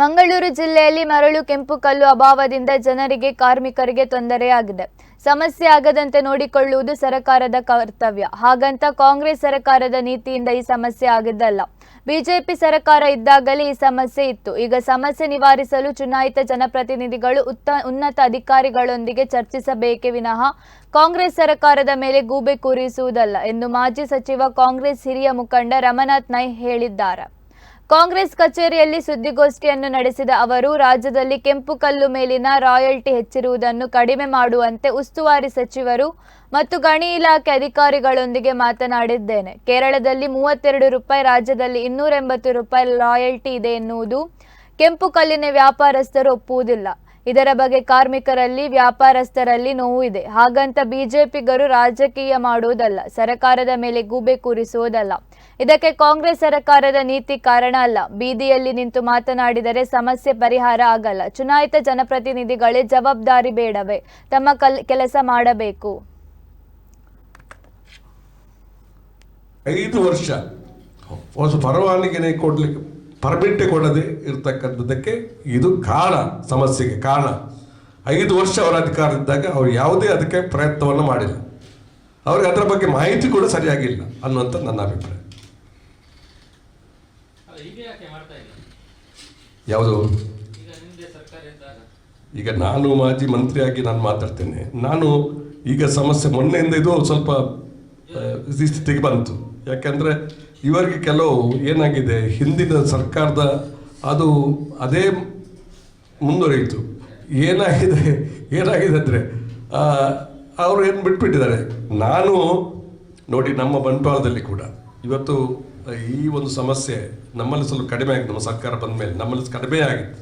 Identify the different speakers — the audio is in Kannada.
Speaker 1: ಮಂಗಳೂರು ಜಿಲ್ಲೆಯಲ್ಲಿ ಮರಳು, ಕೆಂಪು ಕಲ್ಲು ಅಭಾವದಿಂದ ಜನರಿಗೆ, ಕಾರ್ಮಿಕರಿಗೆ ತೊಂದರೆಯಾಗಿದೆ. ಸಮಸ್ಯೆ ಆಗದಂತೆ ನೋಡಿಕೊಳ್ಳುವುದು ಸರ್ಕಾರದ ಕರ್ತವ್ಯ. ಹಾಗಂತ ಕಾಂಗ್ರೆಸ್ ಸರ್ಕಾರದ ನೀತಿಯಿಂದ ಈ ಸಮಸ್ಯೆ ಆಗಿದ್ದಲ್ಲ. ಬಿಜೆಪಿ ಸರ್ಕಾರ ಇದ್ದಾಗಲೇ ಈ ಸಮಸ್ಯೆ ಇತ್ತು. ಈಗ ಸಮಸ್ಯೆ ನಿವಾರಿಸಲು ಚುನಾಯಿತ ಜನಪ್ರತಿನಿಧಿಗಳು ಉತ್ತ, ಉನ್ನತ ಅಧಿಕಾರಿಗಳೊಂದಿಗೆ ಚರ್ಚಿಸಬೇಕೇ ವಿನಃ ಕಾಂಗ್ರೆಸ್ ಸರ್ಕಾರದ ಮೇಲೆ ಗೂಬೆ ಕೂರಿಸುವುದಲ್ಲ ಎಂದು ಮಾಜಿ ಸಚಿವ ಕಾಂಗ್ರೆಸ್ ಹಿರಿಯ ಮುಖಂಡ ರಮನಾಥ್ ನೈ ಹೇಳಿದ್ದಾರೆ. ಕಾಂಗ್ರೆಸ್ ಕಚೇರಿಯಲ್ಲಿ ಸುದ್ದಿಗೋಷ್ಠಿಯನ್ನು ನಡೆಸಿದ ಅವರು, ರಾಜ್ಯದಲ್ಲಿ ಕೆಂಪು ಕಲ್ಲು ಮೇಲಿನ ರಾಯಲ್ಟಿ ಹೆಚ್ಚಿರುವುದನ್ನು ಕಡಿಮೆ ಮಾಡುವಂತೆ ಉಸ್ತುವಾರಿ ಸಚಿವರು ಮತ್ತು ಗಣಿ ಇಲಾಖೆ ಅಧಿಕಾರಿಗಳೊಂದಿಗೆ ಮಾತನಾಡಿದ್ದೇನೆ. ಕೇರಳದಲ್ಲಿ ಮೂವತ್ತೆರಡು ರೂಪಾಯಿ, ರಾಜ್ಯದಲ್ಲಿ ಇನ್ನೂರ ಎಂಬತ್ತು ರೂಪಾಯಿ ರಾಯಲ್ಟಿ ಇದೆ ಎನ್ನುವುದು ಕೆಂಪು ಕಲ್ಲಿನ ವ್ಯಾಪಾರಸ್ಥರು ಒಪ್ಪುವುದಿಲ್ಲ. ಇದರ ಬಗ್ಗೆ ಕಾರ್ಮಿಕರಲ್ಲಿ, ವ್ಯಾಪಾರಸ್ಥರಲ್ಲಿ ನೋವು ಇದೆ. ಹಾಗಂತ ಬಿಜೆಪಿಗರು ರಾಜಕೀಯ ಮಾಡುವುದಲ್ಲ, ಸರ್ಕಾರದ ಮೇಲೆ ಗೂಬೆ ಕೂರಿಸುವುದಲ್ಲ. ಇದಕ್ಕೆ ಕಾಂಗ್ರೆಸ್ ಸರ್ಕಾರದ ನೀತಿ ಕಾರಣ ಅಲ್ಲ. ಬೀದಿಯಲ್ಲಿ ನಿಂತು ಮಾತನಾಡಿದರೆ ಸಮಸ್ಯೆ ಪರಿಹಾರ ಆಗಲ್ಲ. ಚುನಾಯಿತ ಜನಪ್ರತಿನಿಧಿಗಳೇ ಜವಾಬ್ದಾರಿ ಬೇಡವೇ? ತಮ್ಮ ಕಲ್, ಕೆಲಸ ಮಾಡಬೇಕು.
Speaker 2: ಐದು ವರ್ಷ. ಪರವಾನಿಗೆ ಕೊಡ್ಲಿಕ್ಕೆ ಪರ್ಮಿಟ್ ಕೊಡದೆ ಇರ್ತಕ್ಕಂಥದ್ದಕ್ಕೆ ಇದು ಕಾರಣ ಸಮಸ್ಯೆಗೆ ಕಾರಣ. ಐದು ವರ್ಷ ಅವರ ಅಧಿಕಾರ ಇದ್ದಾಗ ಅವರು ಯಾವುದೇ ಅದಕ್ಕೆ ಪ್ರಯತ್ನವನ್ನು ಮಾಡಿಲ್ಲ. ಅವ್ರಿಗೆ ಅದರ ಬಗ್ಗೆ ಮಾಹಿತಿ ಕೂಡ ಸರಿಯಾಗಿಲ್ಲ ಅನ್ನುವಂಥ ನನ್ನ ಅಭಿಪ್ರಾಯ. ಯಾವುದು?
Speaker 3: ಈಗ
Speaker 2: ನಾನು ಮಾಜಿ ಮಂತ್ರಿಯಾಗಿ ನಾನು ಮಾತಾಡ್ತೇನೆ. ನಾನು ಈಗ ಸಮಸ್ಯೆ ಮೊನ್ನೆಯಿಂದ ಇದು ಸ್ವಲ್ಪ ಸ್ಥಿತಿಗೆ ಬಂತು. ಯಾಕೆಂದರೆ ಇವರಿಗೆ ಕೆಲವು ಏನಾಗಿದೆ, ಹಿಂದಿನ ಸರ್ಕಾರದ ಅದು ಅದೇ ಮುಂದುವರಿಯಿತು. ಏನಾಗಿದೆ ಏನಾಗಿದೆ ಅಂದರೆ ಅವರು ಏನು ಬಿಟ್ಬಿಟ್ಟಿದ್ದಾರೆ? ನಾನು ನೋಡಿ ನಮ್ಮ ಬಂಟ್ವಾಳದಲ್ಲಿ ಕೂಡ ಇವತ್ತು ಈ ಒಂದು ಸಮಸ್ಯೆ ನಮ್ಮಲ್ಲಿ ಸ್ವಲ್ಪ ಕಡಿಮೆ ಆಗಿದೆ, ನಮ್ಮ ಸರ್ಕಾರ ಬಂದ ಮೇಲೆ ನಮ್ಮಲ್ಲಿ ಕಡಿಮೆ ಆಗಿತ್ತು.